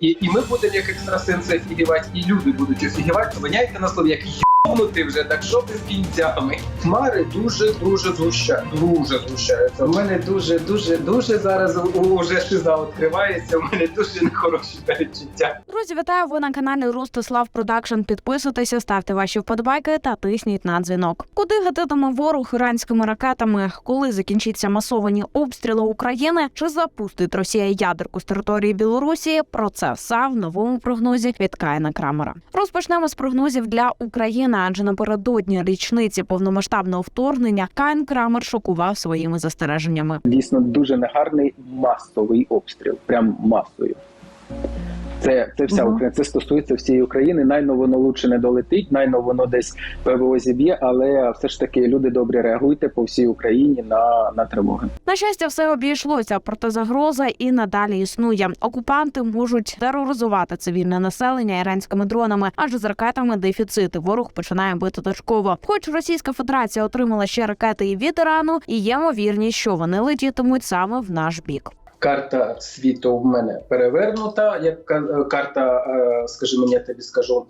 І, і ми будемо як екстрасенси офігівати, і люди будуть офігівати. Воняйте на слові, як йобнути вже, так що без кінцями. Хмари дуже дуже згущаються. Дуже згущаються. У мене дуже дуже дуже зараз уже шиза відкривається. У мене дуже нехороші перечуття. Друзі, вітаю! Ви на каналі Ростислав Продакшн. Підписуйтеся, ставте ваші вподобайки та тисніть на дзвінок. Куди гатитиме ворог іранськими ракетами? Коли закінчаться масовані обстріли України? Чи запустить Росія ядерку з території Білорусі? Про це все в новому прогнозі від Каїна Крамера. Розпочнемо з прогнозів для України, адже напередодні річниці повномасштабного вторгнення Кайн Крамер шокував своїми застереженнями. дійсно дуже негарний масовий обстріл, прям масою. Це, це вся. Україна. Це стосується всієї України. Найно воно лучше не долетить, найно воно десь ПВО зіб'є, але все ж таки люди добре реагуйте по всій Україні на, на тривоги. На щастя, все обійшлося, проте загроза і надалі існує. Окупанти можуть тероризувати цивільне населення іранськими дронами, адже з ракетами дефіцит. Ворог починає бити точково. Хоч Російська Федерація отримала ще ракети і від Ірану, і є ймовірність, що вони летітимуть саме в наш бік. Карта світу в мене перевернута. Як е, карта, е, скажи мені, я тобі скажу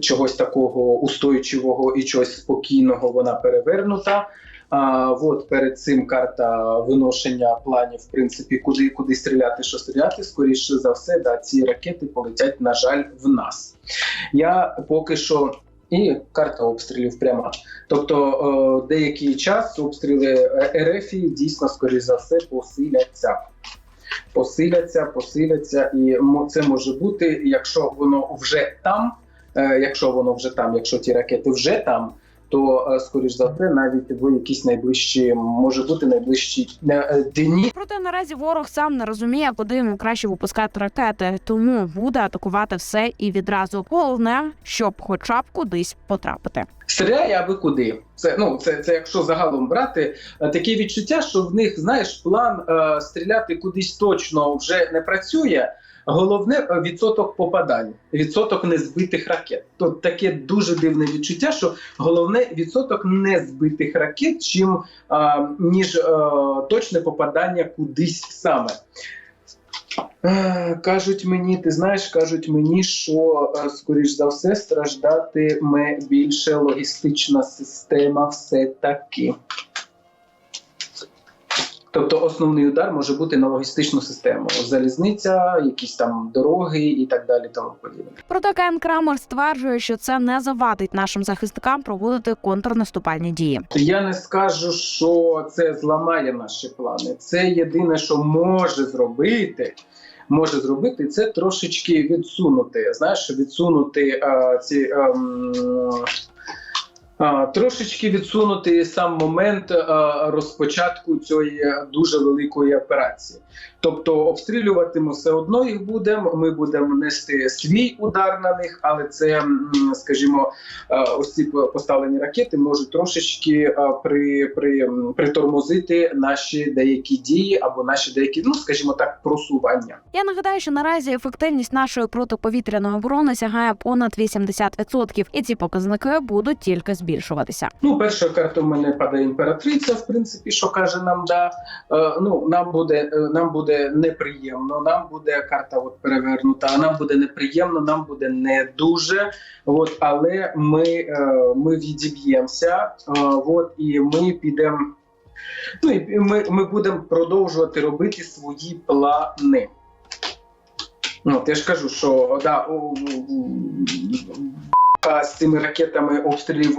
чогось такого устойчивого і чогось спокійного. Вона перевернута. А от перед цим карта виношення планів, в принципі, куди куди стріляти, що стріляти. Скоріше за все, да, ці ракети полетять, на жаль, в нас. Я поки що. І карта обстрілів пряма. Тобто е, деякий час обстріли РФ дійсно, скоріш за все, посиляться посиляться, посиляться, і це може бути, якщо воно вже там, е, якщо воно вже там, якщо ті ракети вже там. То е, скоріш за все, навіть в якісь найближчі може бути найближчі е, дні. Проте наразі ворог сам не розуміє, куди йому краще випускати ракети, тому буде атакувати все і відразу. Головне, щоб хоча б кудись потрапити. Стріляє аби куди. Це ну це, це якщо загалом брати е, таке відчуття, що в них знаєш план е, стріляти кудись точно вже не працює. Головне е, відсоток попадань, відсоток незбитих ракет. Тут таке дуже дивне відчуття, що головне відсоток незбитих ракет, чим е, ніж е, точне попадання кудись саме. Кажуть мені, ти знаєш, кажуть мені, що скоріш за все страждатиме більше логістична система все таки. Тобто основний удар може бути на логістичну систему: залізниця, якісь там дороги і так далі. Тому подібне. Проте Кен Крамер стверджує, що це не завадить нашим захисникам проводити контрнаступальні дії. Я не скажу, що це зламає наші плани. Це єдине, що може зробити. Може зробити це трошечки відсунути. Знаєш, відсунути а, ці. ем, а, Трошечки відсунути сам момент розпочатку цієї дуже великої операції. Тобто обстрілювати ми все одно їх будемо. Ми будемо нести свій удар на них, але це, скажімо, ось ці поставлені ракети можуть трошечки при, при, притормозити наші деякі дії або наші деякі, ну скажімо так, просування. Я нагадаю, що наразі ефективність нашої протиповітряної оборони сягає понад 80%, і ці показники будуть тільки збільшуватися. Ну, перша карта в мене падає імператриця, в принципі, що каже нам, да. Е, ну, нам буде, е, нам буде неприємно, нам буде карта от перевернута, нам буде неприємно, нам буде не дуже. От, але ми, е, ми відіб'ємося, от, і ми підемо. Ну і ми, ми будемо продовжувати робити свої плани. Ну, я ж кажу, що да, з цими ракетами обстрілів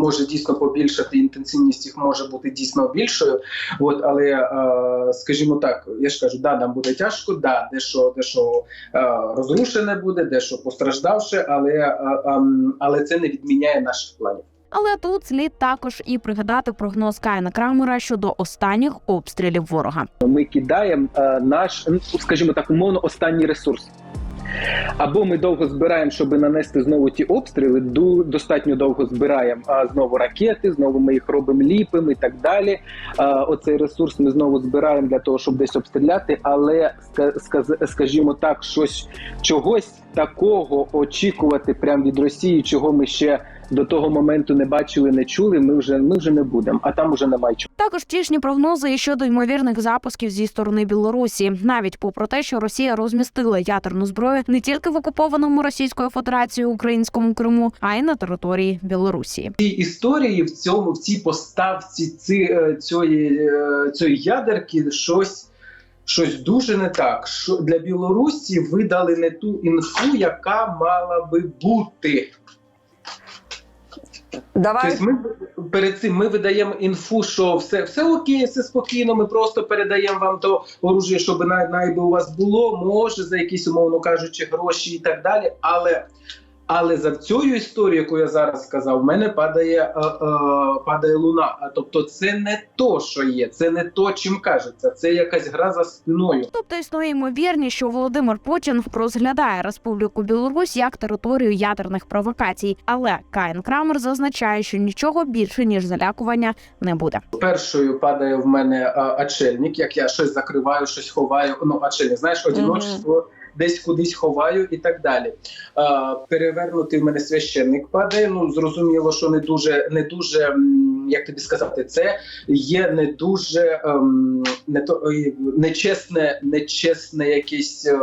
може дійсно побільшати, інтенсивність їх може бути дійсно більшою. От, але е, скажімо так, я ж кажу, да, нам буде тяжко, да, дещо, дещо е, розрушене буде, дещо постраждавше, але, е, ем, але це не відміняє наших планів. Але тут слід також і пригадати прогноз Кайна Крамера щодо останніх обстрілів ворога. Ми кидаємо наш, ну, скажімо так, умовно, останній ресурс. Або ми довго збираємо, щоб нанести знову ті обстріли. достатньо довго збираємо а, знову ракети, знову ми їх робимо ліпимо і так далі. А, оцей ресурс ми знову збираємо для того, щоб десь обстріляти. Але ска- скажімо так, щось чогось такого очікувати прямо від Росії, чого ми ще до того моменту не бачили, не чули. Ми вже ми вже не будемо, а там уже немає чого. Також тішні прогнози і щодо ймовірних запусків зі сторони Білорусі, навіть попри те, що Росія розмістила ядерну зброю не тільки в окупованому Російською Федерацією українському Криму, а й на території Білорусі. цій історії в цьому в цій поставці ці, е, цієї, е, цієї ядерки щось. Щось дуже не так. Що для Білорусі видали не ту інфу, яка мала би бути. Давай Тобто ми перед цим ми видаємо інфу, що все, все окей, все спокійно. Ми просто передаємо вам то оружие, щоб най, найби у вас було, може за якісь, умовно кажучи, гроші і так далі. Але, але за цією історією, яку я зараз сказав, в мене падає, е, е, падає луна. Тобто, це не то, що є, це не то, чим кажеться. Це якась гра за спиною. Тобто існує ймовірність, що Володимир Путін розглядає Республіку Білорусь як територію ядерних провокацій. Але Каїн Крамер зазначає, що нічого більше ніж залякування не буде. Першою падає в мене а, очельник, як я щось закриваю, щось ховаю. Ну, очельник, знаєш, одиночество. Десь кудись ховаю і так далі. А, перевернутий в мене священник падає. Ну зрозуміло, що не дуже, не дуже, як тобі сказати, це є не дуже ем, не то е, нечесне, нечесне якийсь ем,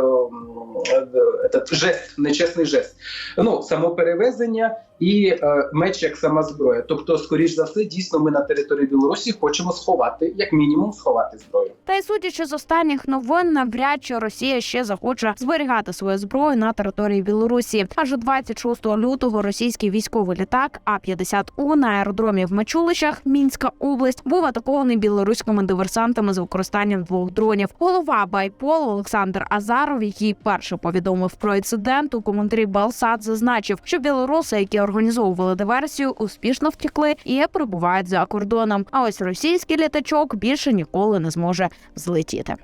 этот, жест, нечесний жест. Ну само перевезення і е, меч як сама зброя. Тобто, скоріш за все, дійсно, ми на території Білорусі хочемо сховати, як мінімум, сховати зброю. Та й судячи з останніх новин, навряд чи Росія ще захоче зберігати свою зброю на території Білорусі. Аж 26 лютого російський військовий літак А 50 У на аеродромі в Мачулищах, Мінська область, був атакований білоруськими диверсантами з використанням двох дронів. Голова Байпол Олександр Азаров, який перше повідомив про інцидент у коментарі Белсад, зазначив, що білоруси, які організовували диверсію, успішно втекли і перебувають за кордоном. А ось російський літачок більше ніколи не зможе злетіти.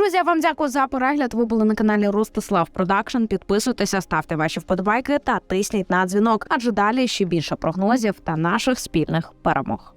Друзі, я вам дякую за перегляд. Ви були на каналі Ростислав Продакшн. Підписуйтеся, ставте ваші вподобайки та тисніть на дзвінок, адже далі ще більше прогнозів та наших спільних перемог.